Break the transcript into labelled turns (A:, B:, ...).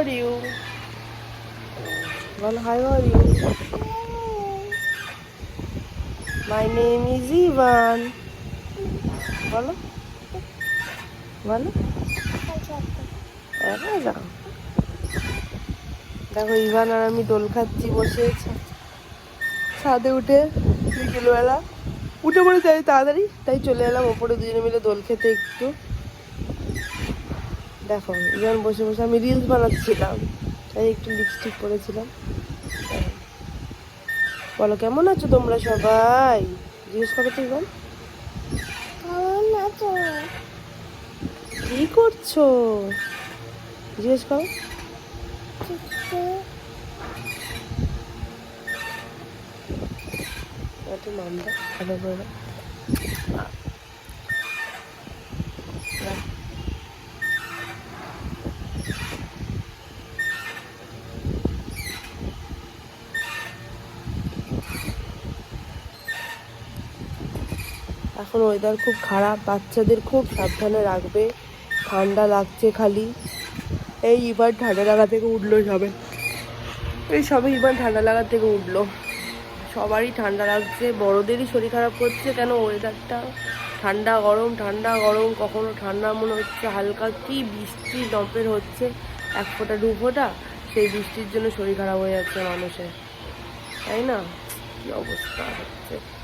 A: আর you বলো hi are you my name is Ivan বলো বলো। যাও দেখো, ইভান আর আমি দোল খাচ্ছি, বসে ছাদে উঠে বিকেলবেলা। উঠে পড়ে যাই তাড়াতাড়ি, তাই চলে এলাম, ওপরে দুজনে মিলে দোল খেতে একটু। দেখো ইভান বসে বসে আমি রিলস বানাচ্ছিলাম তাই একটু লিপস্টিক পরেছিলাম। বলো কেমন আছো তোমরা সবাই? জিজ্ঞেস করো তো ইভান কি করছ? জিজ্ঞেস করো। নামটা ভালো করে। এখন ওয়েদার খুব খারাপ, বাচ্চাদের খুব সাবধানে রাখবে, ঠান্ডা লাগছে খালি। এই এবার ঠান্ডা লাগা থেকে উঠল সবে। এই সবে এবার ঠান্ডা লাগা থেকে উঠল। সবারই ঠান্ডা লাগছে, বড়দেরই শরীর খারাপ করছে, কেন ওয়েদারটা ঠান্ডা গরম ঠান্ডা গরম, কখনো ঠান্ডা মনে হচ্ছে, হালকা কি বৃষ্টি ডম্পের হচ্ছে, এক ফোঁটা, দু ফোঁটা, সেই বৃষ্টির জন্য শরীর খারাপ হয়ে যাচ্ছে মানুষের। তাই না? কি অবস্থা হচ্ছে?